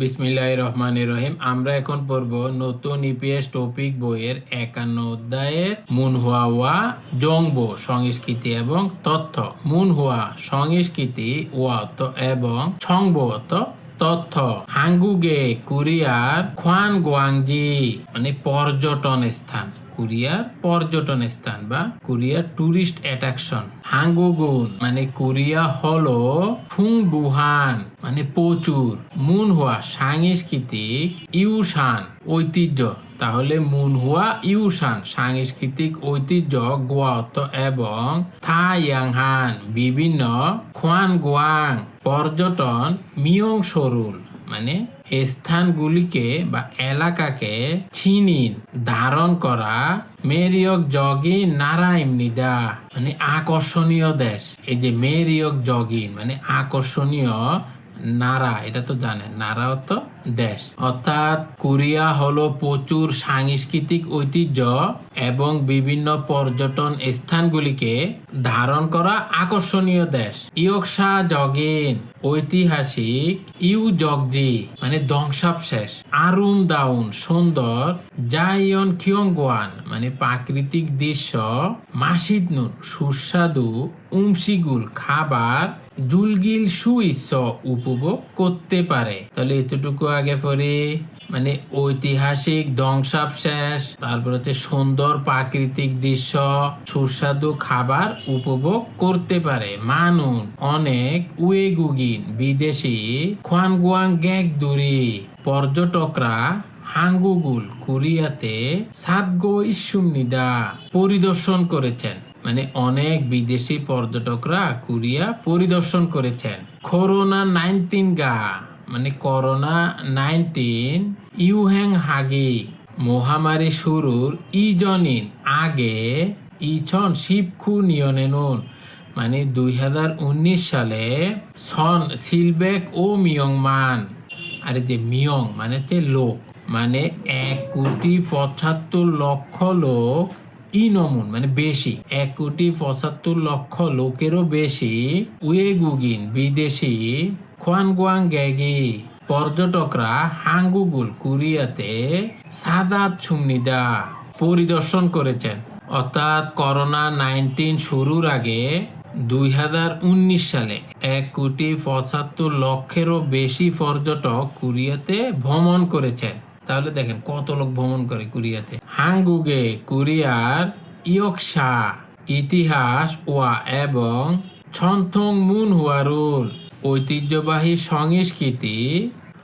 বিসমিল্লাহ রহমান রহিম আমরা এখন পড়ব নতুন ইপিএস টপিক বইয়ের একান্ন অধ্যায়ের মুন হুয়া ওয়া জংব সংস্কৃতি এবং তথ্য। মুন হুয়া, সংস্কৃতি, ওয়াত এবং সংবত তথ্য। হাঙ্গুগে, কুরিয়ার খোয়ান গোয়াংজি মানে পর্যটন স্থান। কোরিয়ার পর্যটন স্থান বা কোরিয়ার টুরিস্ট অ্যাট্রাকশন হাঙ্গুগুন মানে কোরিয়া হলো ফুং বুহান মানে প্রচুর। মুনহুয়া সাংস্কৃতিক ইউসান ঐতিহ্য। তাহলে মুন মুনহুয়া ইউসান সাংস্কৃতিক ঐতিহ্য গোয়াত এবং থা ইয়াংহান বিভিন্ন খোয়ান গোয়াং পর্যটন মিয়ং সরুল মানে স্থানগুলিকে বা এলাকাকে ছিনি ধারণ করা মেরিয়ক জগি নারায়ণ নিদা মানে আকর্ষণীয় দেশ। এই যে মেরিয়ক জগিন মানে আকর্ষণীয় নারা, এটা তো জানেন। নারা অর্থ দেশ। অর্থাৎ কোরিয়া হলো প্রচুর সাংস্কৃতিক ঐতিহ্য এবং বিভিন্ন পর্যটন স্থানগুলিকে ধারণ করা আকর্ষণীয় দেশ। ইয়কসা জগিন ঐতিহাসিক ইউ জগজি মানে ধ্বংসাবশেষ। আরুম দাউন সুন্দর জাইয়ন খিয়ংগোয়ান মানে প্রাকৃতিক দৃশ্য। মাসিদ নুন সুস্বাদু উমসিগুল খাবার। জুলগিল সুইস উপভোগ করতে পারে। তাহলে এতটুকু আগে পরে মানে ঐতিহাসিক ধ্বংসাবশেষ, তারপর হচ্ছে সুন্দর প্রাকৃতিক দৃশ্য, সুস্বাদু খাবার উপভোগ করতে পারে মানুষ। অনেক উয়েগুগিন বিদেশি খোয়ানগুয়াং গ্যাগ দূরি পর্যটকরা হাঙ্গুগুল, কোরিয়াতে সাতগো ইসুমনিদা পরিদর্শন করেছেন। মানে অনেক বিদেশি পর্যটকরা কোরিয়া পরিদর্শন করেছেন। করোনা নাইনটিন গা। মানে করোনা নাইনটিন ইউহ্যাং হাগি, মহামারী শুরুর ইজনিন, আগে ইছন শিবখু নিয়নেনুন। মানে দুই সালে সন, সিলবেক ও মিয়ংমান। আর এই যে মিয়ং মানে হচ্ছে লোক। মানে এক কোটি পঁচাত্তর লক্ষ লোক ইনমুন মানে বেশি। এক কোটি পঁচাত্তর লক্ষ লোকেরও বেশি উয়েগুগিন, বিদেশি খোয়ানগুয়াং গ্যাগি পর্যটকরা হাঙ্গুগুল, কোরিয়াতে সাদাত ছুমনিদা পরিদর্শন করেছেন। অর্থাৎ করোনা নাইনটিন শুরুর আগে দুই হাজার উনিশ সালে এক কোটি পঁচাত্তর লক্ষেরও বেশি পর্যটক কোরিয়াতে ভ্রমণ করেছেন। তাহলে দেখেন কত লোক ভ্রমণ করে কোরিয়াতে। হাঙ্গুগে কোরিয়ার ইয়কসা ইতিহাস ওয়া এবং ছন্থং মুন হুয়ারুল ঐতিহ্যবাহী সংস্কৃতি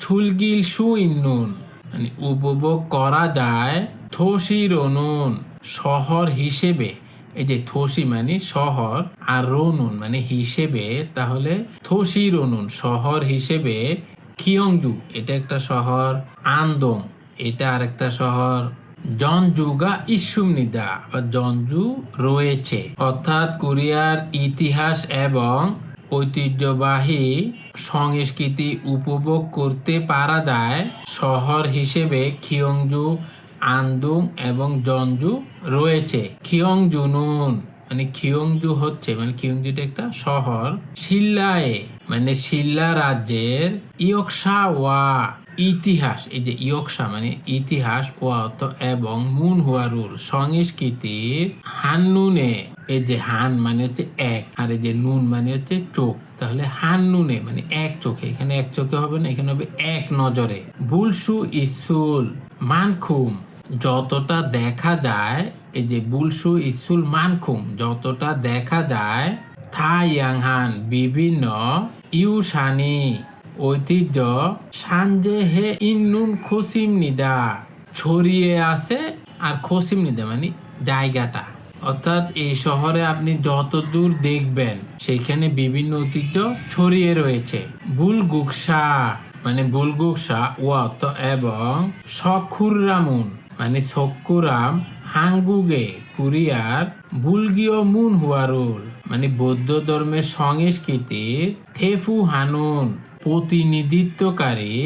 ছুলগিল সু ইন্নুন মানে উপভোগ করা যায় থসির অনুন শহর হিসেবে। এই যে থসি মানে শহর আর রনুন মানে হিসেবে, তাহলে থসি রনুন শহর হিসেবে খিয়ংজু এটা একটা শহর। আন্দং, এটা আর একটা শহর। জনজুগা ইসুমনিদা বা জনজু রয়েছে। অর্থাৎ কোরিয়ার ইতিহাস এবং ঐতিহ্যবাহী সংস্কৃতি উপভোগ করতে পারা যায়। শহর হিসেবে খিয়ংজু আন্দুং এবং জঞ্জু রয়েছে। খিয়ংজু নুন মানে খিয়ংজু হচ্ছে মানে খিয়ংজুটা একটা শহর। শিল্লায় মানে শিল্লা রাজ্যের ইয়কসা ওয়া ইতিহাস, এই যে ইয়কসা মানে ইতিহাস, ওয়াত এবং মুন হুয়ারুল সংস্কৃতির হান্নুনে, এই যে হান মানে হচ্ছে এক, আর এই যে নুন মানে হচ্ছে চোখ, তাহলে হান নুনে মানে এক চোখে, এখানে এক চোখে হবে না, এখানে হবে এক নজরে। বুলসু ইসুল মানখুম, যতটা দেখা যায়, এই যে বুলসু ইসুল মানখুম, যতটা দেখা যায় থা ইয়াংহান বিভিন্ন ইউসানি ঐতিহ্য। সানজে হে ইন্নুন খসিম নিদা। ছড়িয়ে আছে আর খসিম নিদা মানে জায়গাটা। অর্থাৎ এই শহরে আপনি যত দূর দেখবেন সেখানে বিভিন্ন ঐতিহ্য ছড়িয়ে রয়েছে। বুলগুকসা মানে বুলগুকসা, ওয়াত এবং সখুরামুন মানে সকুরাম হাঙ্গুগে, কোরিয়ার, বুলগীয় মুন হুয়ারুল। মানে বৌদ্ধ ধর্মের সংস্কৃতি থেফু হানুন প্রতিনিধিত্বকারী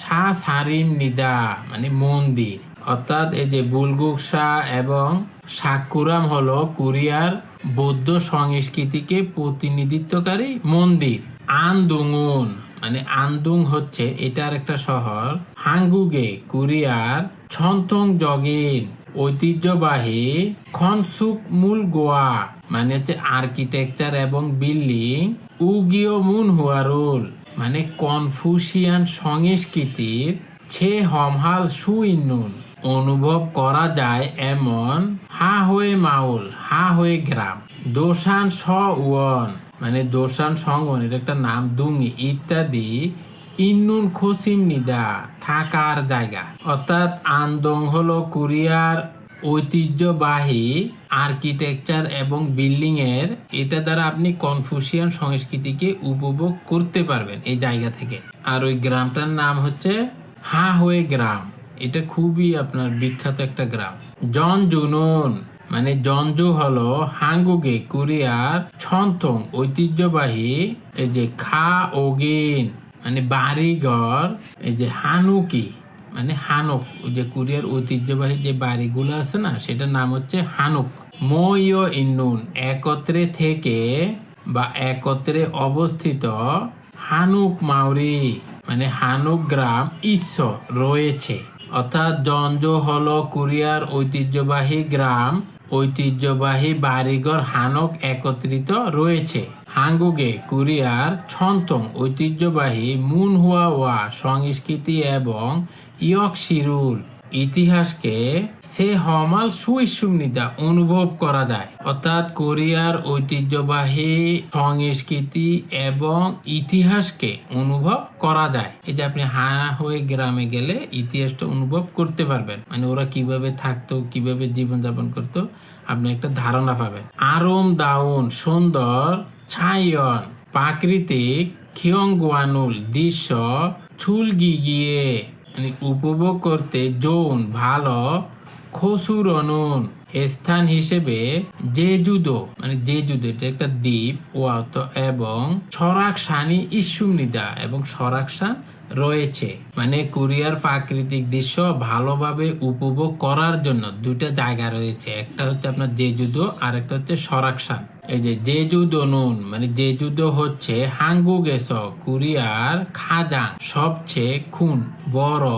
সা সারিম নিদা মানে মন্দির। অর্থাৎ এই যে বুলগুকসা এবং সাকুরাম হলো কোরিয়ার বৌদ্ধ সংস্কৃতিকে প্রতিনিধিত্বকারী মন্দির। আন্দুঙুন মানে আন্দুং হচ্ছে এটার একটা শহর, হাঙ্গুগে, কোরিয়ার ছন্তং জগিন। ঐতিহ্যবাহী খনসুক মূল গোয়া মানে হচ্ছে আর্কিটেকচার এবং বিল্ডিং উগিও মুন হুয়ারুল মানে কনফুসিয়ান সংস্কৃতির ছে হমহাল সুইনুন। অনুভব করা যায় এমন হা হয়ে মাউল, হা হয়ে গ্রাম, দোসান স মানে দোসান সঙ্গন এটা একটা নাম দুঙ্গি, ইত্যাদি ইন্নুন খসিম নিদা, থাকার জায়গা। অর্থাৎ আন্দং হলো কোরিয়ার ঐতিহ্যবাহী আর্কিটেকচার এবং বিল্ডিং এর এটা দ্বারা আপনি কনফুসিয়ান সংস্কৃতিকে উপভোগ করতে পারবেন এই জায়গা থেকে। আর ওই গ্রামটার নাম হচ্ছে হা হয়ে গ্রাম। এটা খুবই আপনার বিখ্যাত একটা গ্রাম। জন জুনুন মানে জনজু হলো হাঙ্গুগে, কোরিয়ার ছন্তং ঐতিহ্যবাহী এই যে খা ওগিন। মানে বাড়িঘর, এই যে হানুকি মানে হানুক যে কোরিয়ার ঐতিহ্যবাহী যে বাড়িগুলো আছে না, সেটার নাম হচ্ছে হানুক। মইও ইন্নুন একত্রে থেকে বা একত্রে অবস্থিত হানুক মাউরি মানে হানুক গ্রাম ইস্য রয়েছে। অর্থাৎ জঞ্জ হল কোরিয়ার ঐতিহ্যবাহী গ্রাম, ঐতিহ্যবাহী বাড়িঘর হানক একত্রিত রয়েছে। হাঙ্গুগে, কোরিয়ার ছন্তং ঐতিহ্যবাহী মুনহুয়া ওয়া সংস্কৃতি এবং ইয়ক শিরুল ইতিহাসকে সে হমাল সুইসুমনিদা অনুভব করা যায়। অর্থাৎ কোরিয়ার ঐতিহ্যবাহী সংস্কৃতি এবং ইতিহাসকে অনুভব করা যায়। এই যে আপনি হা হয়ে গ্রামে গেলে ইতিহাসটা অনুভব করতে পারবেন। মানে ওরা কীভাবে থাকতো, কীভাবে জীবনযাপন করতো, আপনি একটা ধারণা পাবেন। আরম দাউন সুন্দর ছায়ন, প্রাকৃতিক খিয়ংগুয়ানুল দৃশ্য চুল গিয়ে মানে উপভোগ করতে যৌন, ভালো, খসুর খসুরনুন স্থান হিসেবে জেজুদো মানে জেজুদো, এটা একটা দ্বীপ, ওয়াত এবং সরাকসানি ইস্যুনিদা এবং সরাকসান রয়েছে। মানে কোরিয়ার প্রাকৃতিক দৃশ্য ভালোভাবে উপভোগ করার জন্য দুইটা জায়গা রয়েছে, একটা হচ্ছে আপনার জেজুদো আর একটা হচ্ছে সরাকসান এই যে জেজুদো নুন মানে জেজুদো হচ্ছে হাঙ্গুগেস কোরিয়ার খাজা সবচেয়ে খুন, বড়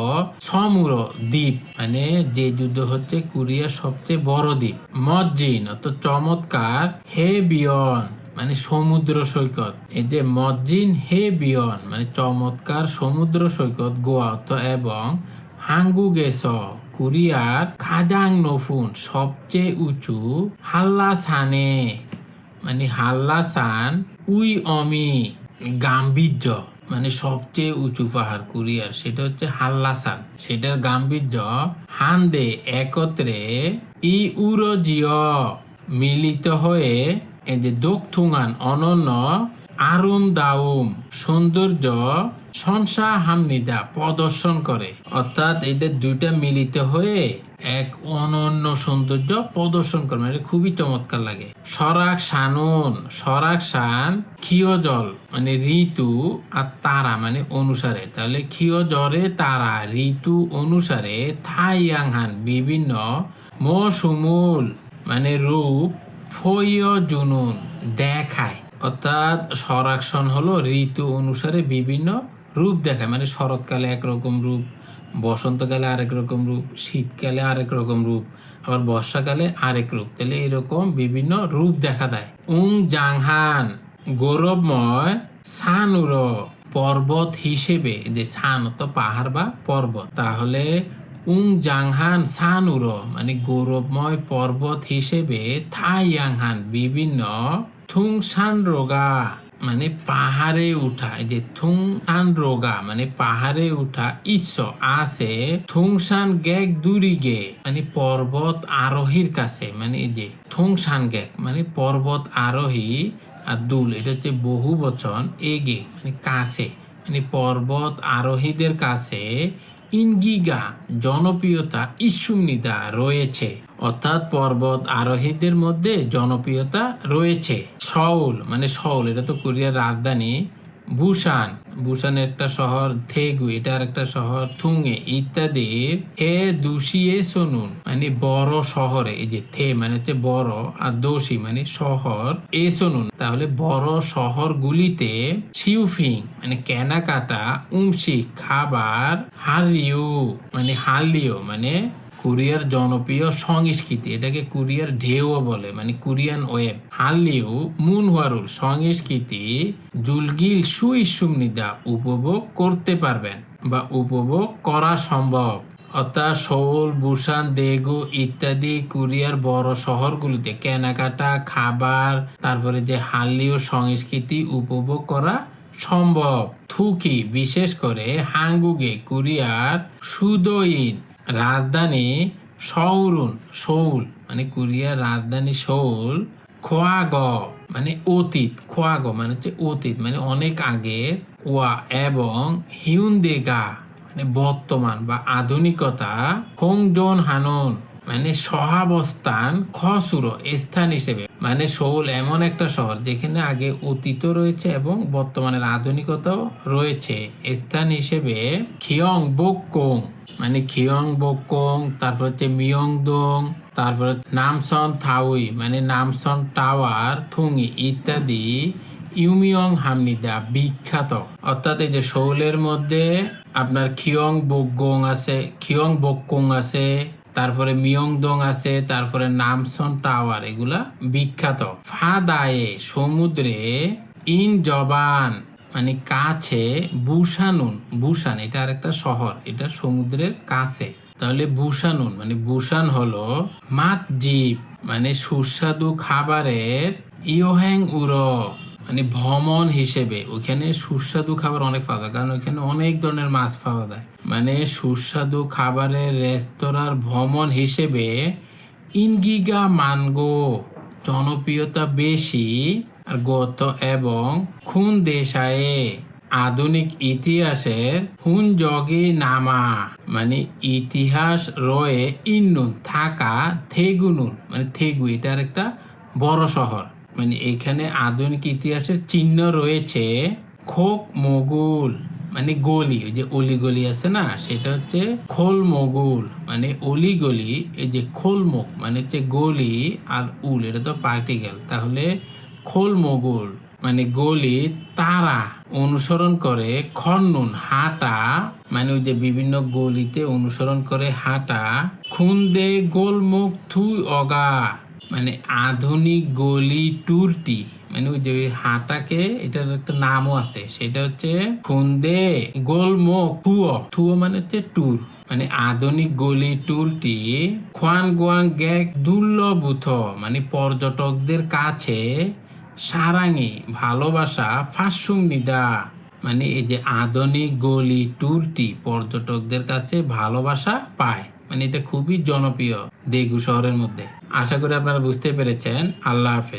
সমুর দ্বীপ মানে জেজুদো হচ্ছে কোরিয়ার সবচেয়ে বড় দ্বীপ, মজ্জিন অত চমৎকার হে বিয়ন মানে সমুদ্র সৈকত, এই যে মজ্জিন হে বিয়ন মানে চমৎকার সমুদ্র সৈকত গোয়াত এবং হাঙ্গুগেস কোরিয়ার খাজাং নফুন, সবচেয়ে উঁচু হাল্লা সানে মানে হাল্লা সান উই অমি গাম্ভীর্য মানে সবচেয়ে উঁচু পাহাড় কুরিয়ার, সেটা হচ্ছে হাল্লা সান। সেটার গাম্ভীর্য হান্দে একত্রে ই উরজিয় মিলিত হয়ে এই যে দক্ষুঙান অনন্য আরুম দাউম সৌন্দর্য সংসা হামনিদা প্রদর্শন করে। অর্থাৎ এটা দুইটা মিলিত হয়ে এক অনন্য সৌন্দর্য প্রদর্শন করে। মানে খুবই চমৎকার লাগে। সরাক সানুন সরাক সান ক্ষীয় জল মানে ঋতু আর তারা মানে অনুসারে। তাহলে ক্ষীয় জরে তারা, ঋতু অনুসারে থাইয়াংহান, বিভিন্ন মৌসুমুল মানে রূপ ফইয় জুনুন দেখায়। অর্থাৎ সরাকশন হলো ঋতু অনুসারে বিভিন্ন রূপ দেখায়। মানে শরৎকালে একরকম রূপ, বসন্তকালে আরেক রকম রূপ, শীতকালে আরেক রকম রূপ, আবার বর্ষাকালে আরেক রূপ। তাহলে এরকম বিভিন্ন রূপ দেখা দেয়। উং জাংহান, গৌরবময় সানুর পর্বত হিসেবে, যে সান তো পাহাড় বা পর্বত। তাহলে উং জাংহান সানুর মানে গৌরবময় পর্বত হিসেবে থাইয়াংহান, বিভিন্ন থুং থুংসান রোগা মানে পাহাড়ে উঠা যে থুংসান রোগা মানে পাহাড়ে উঠা ঈশ্ব আছে, থুংসান গ্যাগ দুরিগে মানে পর্বত আরোহীর কাছে মানে যে থুংসান গ্যাগ মানে পর্বত আরোহী আর দুল, এটা হচ্ছে বহু বচন এগে মানে কাছে মানে পর্বত আরোহীদের কাছে ইনগিগা জনপ্রিয়তা ইসুমিদা রয়েছে। অর্থাৎ পর্বত আরোহীদের মধ্যে জনপ্রিয়তা রয়েছে। সউল মানে সউল এটা তো কোরিয়ার রাজধানী। বুসান বুসান একটা শহর থেগু, এটার একটা শহর থুঙ্গে ইত্যাদির এ দুষিয়ে শুনুন মানে বড় শহরে, এই যে থে মানে হচ্ছে বড় আর দোষী মানে শহর, এ শুনুন তাহলে বড় শহরগুলিতে শিউফিং মানে কেনাকাটা, উমসি, খাবার হারিউ মানে হালিও মানে কোরিয়ার জনপ্রিয় সংস্কৃতি, এটাকে কোরিয়ার ঢেউও বলে মানে কোরিয়ান ওয়েব। হালিও মুনহুয়ারুল সংস্কৃতি জুলগিল সুইসুমনিদা উপভোগ করতে পারবেন বা উপভোগ করা সম্ভব। অর্থাৎ সৌল বুসান, দেগু ইত্যাদি কোরিয়ার বড় শহরগুলিতে কেনাকাটা, খাবার, তারপরে যে হালিও সংস্কৃতি উপভোগ করা সম্ভব। থুকি, বিশেষ করে হাঙ্গুগে কোরিয়ার সুদইন। রাজধানী সৌরুন সৌল মানে কোরিয়ার রাজধানী সৌল খোয়াগ মানে অতীত, খোয়াগ মানে হচ্ছে অতীত মানে অনেক আগে ওয়া এবং হিউন্দেগা মানে বর্তমান বা আধুনিকতা, হোংজন হানুন মানে সহাবস্থান, খসুরো, স্থান হিসেবে মানে সৌল এমন একটা শহর যেখানে আগে অতীত রয়েছে এবং বর্তমানের আধুনিকতাও রয়েছে। স্থান হিসেবে খিয়ং বোকং মানে খিয়ং বোকং, তারপর হচ্ছে মিয়ংদং, তারপর নামসন, থাউই মানে নামসন টাওয়ার, থুঙ্গি ইত্যাদি ইউমিয়ং হামনিদা বিখ্যাত। অর্থাৎ এই যে শৌলের মধ্যে আপনার খিয়ং বকগং আছে খিয়ং বকগং আছে, তারপরে মিয়ংদং আছে, তারপরে নামসন টাওয়ার, এগুলা বিখ্যাত। ফাদায়ে সমুদ্রে ইন জবান মানে কাছে বুসানুন বুসান এটা আর একটা শহর, এটা সমুদ্রের কাছে। তাহলে বুসানুন মানে বুসান হলো মাত জীব মানে সুস্বাদু খাবারের ইয়োহ্যাং উরো মানে ভ্রমণ হিসেবে। ওখানে সুস্বাদু খাবার অনেক পাওয়া যায়, কারণ ওইখানে অনেক ধরনের মাছ পাওয়া যায়। মানে সুস্বাদু খাবারের রেস্তোরাঁর ভ্রমণ হিসেবে ইনগিগা মানগো, জনপ্রিয়তা বেশি গত এবং খুন দেশায়ে আধুনিক ইতিহাসের হুন জগে নামা মানে ইতিহাস রয়ে ইন্নুন, থাকা থেগুনুন মানে থেগু, এটার একটা বড় শহর। মানে এখানে আধুনিক ইতিহাসের চিহ্ন রয়েছে খোক মোগুল মানে গলি, ওই যে অলিগলি আছে না, সেটা হচ্ছে খোল মোগুল মানে অলিগলি, এই যে খোলমুখ মানে হচ্ছে গলি আর উল, এটা তো পার্টিকেল তাহলে খোল মোগুল মানে গলি, তারা অনুসরণ করে খন্নুন, হাঁটা মানে ওই যে বিভিন্ন গলিতে অনুসরণ করে হাঁটা। খুন্দে গোলমুখ থুই অগা মানে আধুনিক গলি টুরটি মানে ওই যে ওই হাঁটাকে, এটার একটা নামও আছে, সেটা হচ্ছে খুন্দে গোলমুখ থুয়। থুয় মানে হচ্ছে টুর মানে আধুনিক গলি ট্যুরটি খোয়ান গোয়াং গ্যাক দুর্লভুথ মানে পর্যটকদের কাছে সারাঙি, ভালোবাসা ফাঁসুং নিদা। মানে এই যে আধুনিক গলি টুরটি পর্যটকদের কাছে ভালোবাসা পায়। মানে এটা খুবই জনপ্রিয় দেগু শহরের মধ্যে। আশা করি আপনারা বুঝতে পেরেছেন। আল্লাহ হাফেজ।